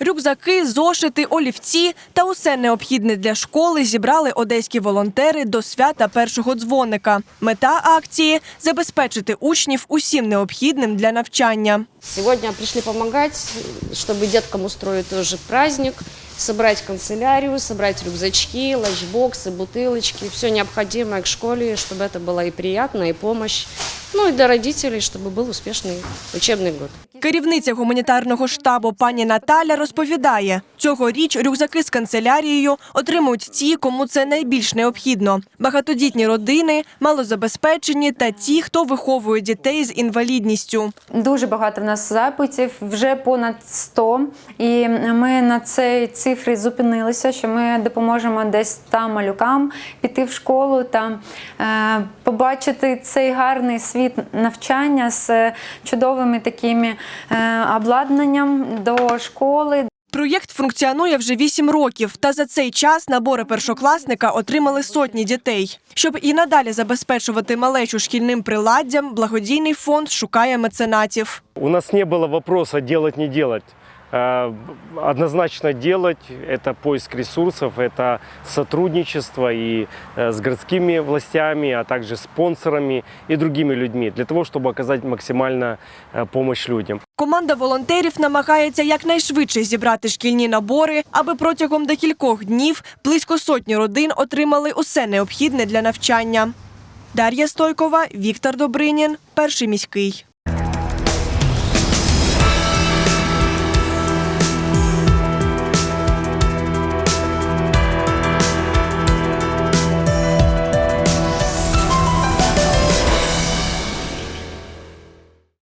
Рюкзаки, зошити, олівці та усе необхідне для школи зібрали одеські волонтери до свята першого дзвоника. Мета акції забезпечити учнів усім необхідним для навчання. Сьогодні прийшли допомагати, щоб діткам устроїти праздник, собрать канцелярию, собрать рюкзачки, ланчбоксы, бутылочки, все необходимое к школе, чтобы это было и приятно, и помощь. Ну и для родителей, чтобы был успешный учебный год. Керівниця гуманітарного штабу пані Наталя розповідає, цьогоріч рюкзаки з канцелярією отримують ті, кому це найбільш необхідно. Багатодітні родини, малозабезпечені та ті, хто виховує дітей з інвалідністю. Дуже багато в нас запитів, вже понад 100. І ми на цій цифрі зупинилися, що ми допоможемо десь там малюкам піти в школу та е, побачити цей гарний світ навчання з чудовими такими е, обладнанням до школи. Проєкт функціонує вже вісім років, та за цей час набори першокласника отримали сотні дітей. Щоб і надалі забезпечувати малечу шкільним приладдям, благодійний фонд шукає меценатів. У нас не было вопроса делать, не делать. Э, Однозначно делать – это поиск ресурсов, это сотрудничество и э, с городскими властями, а также спонсорами и другими людьми для того, чтобы оказать максимально э, помощь людям. Команда волонтерів намагається якнайшвидше зібрати шкільні набори, аби протягом декількох днів близько сотні родин отримали усе необхідне для навчання. Дар'я Стойкова, Віктор Добринін, перший міський.